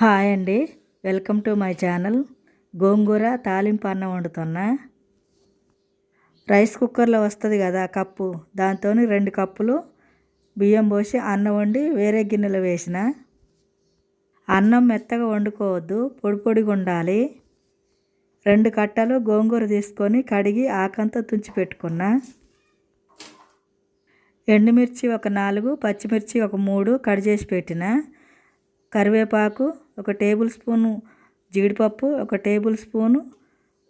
Hi అండి. Welcome to my channel. గోంగూర తాలింపు అన్నం వండుతున్నా. రైస్ కుక్కర్లో వస్తుంది కదా కప్పు. దాంతో రెండు కప్పులు బియ్యం పోసి అన్నం వండి వేరే గిన్నెలో వేసిన. అన్నం మెత్తగా వండుకోవద్దు పొడి పొడిగా ఉండాలి. రెండు కట్టలు గోంగూర తీసుకొని కడిగి ఆకంతా తుంచి పెట్టుకున్నా. ఎండుమిర్చి ఒక నాలుగు పచ్చిమిర్చి ఒక మూడు కట్ చేసి పెట్టిన. కరివేపాకు ఒక టేబుల్ స్పూను జీడిపప్పు ఒక టేబుల్ స్పూను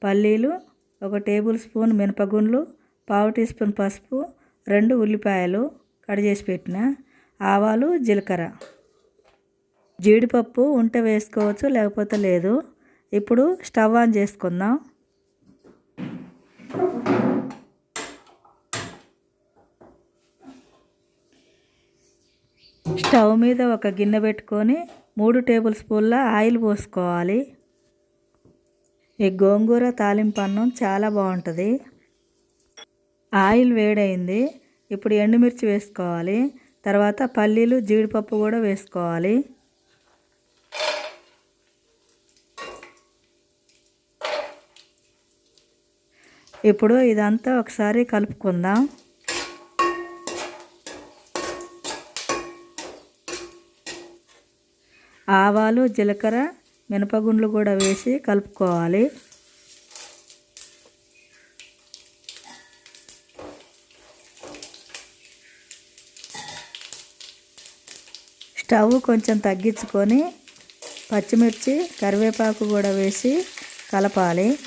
పల్లీలు ఒక టేబుల్ స్పూన్ మినపగుండ్లు పావు టీ స్పూన్ పసుపు రెండు ఉల్లిపాయలు కట్ చేసి పెట్టిన ఆవాలు జీలకర్ర. జీడిపప్పు ఉంటే వేసుకోవచ్చు లేకపోతే లేదు. ఇప్పుడు స్టవ్ ఆన్ చేసుకుందాం. స్టవ్ మీద ఒక గిన్నె పెట్టుకొని మూడు టేబుల్ స్పూన్ల ఆయిల్ పోసుకోవాలి. ఈ గోంగూర తాలింపు అన్నం చాలా బాగుంటుంది. ఆయిల్ వేడైంది. ఇప్పుడు ఎండుమిర్చి వేసుకోవాలి. తర్వాత పల్లీలు జీడిపప్పు కూడా వేసుకోవాలి. ఇప్పుడు ఇదంతా ఒకసారి కలుపుకుందాం. ఆవాలు జీలకర్ర మినపగుండ్లు కూడా వేసి కలుపుకోవాలి. స్టవ్ కొంచెం తగ్గించుకొని పచ్చిమిర్చి కరివేపాకు కూడా వేసి కలపాలి.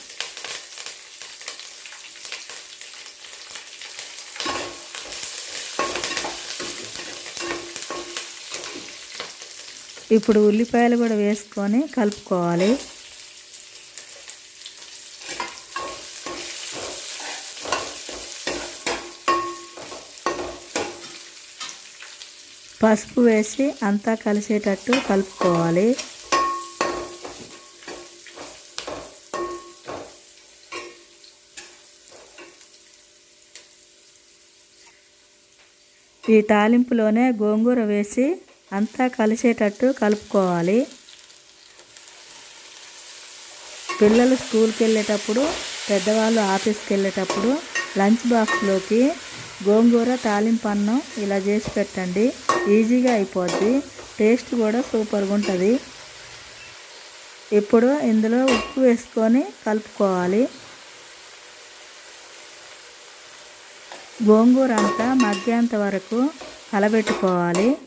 ఇప్పుడు ఉల్లిపాయలు కూడా వేసుకొని కలుపుకోవాలి. పసుపు వేసి అంతా కలిసేటట్టు కలుపుకోవాలి. ఈ తాలింపులోనే గోంగూర వేసి అంతా కలిసేటట్టు కలుపుకోవాలి. పిల్లలు స్కూల్కి వెళ్ళేటప్పుడు పెద్దవాళ్ళు ఆఫీస్కి వెళ్ళేటప్పుడు లంచ్ బాక్స్లోకి గోంగూర తాలింపు అన్నం ఇలా చేసి పెట్టండి. ఈజీగా అయిపోద్ది. టేస్ట్ కూడా సూపర్గా ఉంటుంది. ఇప్పుడు ఇందులో ఉప్పు వేసుకొని కలుపుకోవాలి. గోంగూర అంతా మగ్గేంత వరకు కలబెట్టుకోవాలి.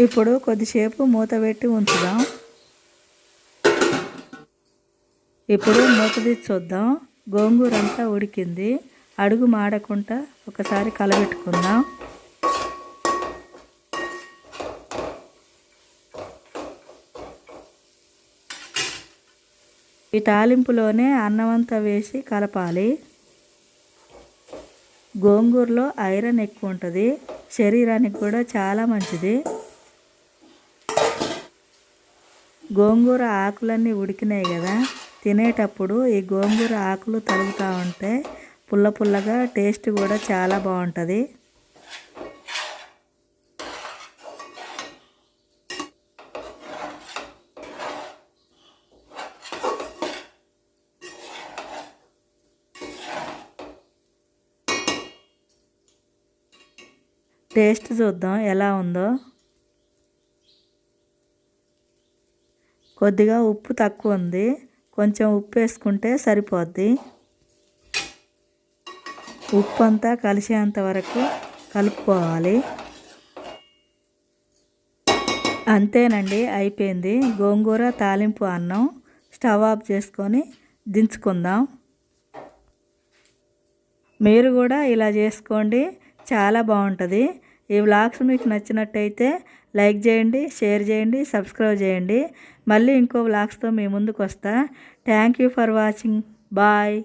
ఇప్పుడు కొద్దిసేపు మూత పెట్టి ఉంచుదాం. ఇప్పుడు మూత తీసి చూద్దాం. గోంగూర అంతా ఉడికింది. అడుగు మాడకుండా ఒకసారి కలబెట్టుకుందాం. ఈ తాలింపులోనే అన్నమంతా వేసి కలపాలి. గోంగూరలో ఐరన్ ఎక్కువ ఉంటుంది. శరీరానికి కూడా చాలా మంచిది. గోంగూర ఆకులన్నీ ఉడికినాయి కదా తినేటప్పుడు ఈ గోంగూర ఆకులు తలుగుతూ ఉంటే పుల్ల పుల్లగా టేస్ట్ కూడా చాలా బాగుంటుంది. టేస్ట్ చూద్దాం ఎలా ఉందో. కొద్దిగా ఉప్పు తక్కువ ఉంది. కొంచెం ఉప్పు వేసుకుంటే సరిపోద్ది. ఉప్పు అంతా కలిసేంత వరకు కలుపుకోవాలి. అంతేనండి అయిపోయింది. గోంగూర తాలింపు అన్నం స్టవ్ ఆఫ్ చేసుకొని దించుకుందాం. మీరు కూడా ఇలా చేసుకోండి. చాలా బాగుంటుంది. ఈ వ్లాగ్స్ మీకు నచ్చినట్టయితే లైక్ చేయండి షేర్ చేయండి సబ్స్క్రైబ్ చేయండి. మళ్ళీ ఇంకో బ్లాగ్స్తో మీ ముందుకు వస్తా. Thank you for watching bye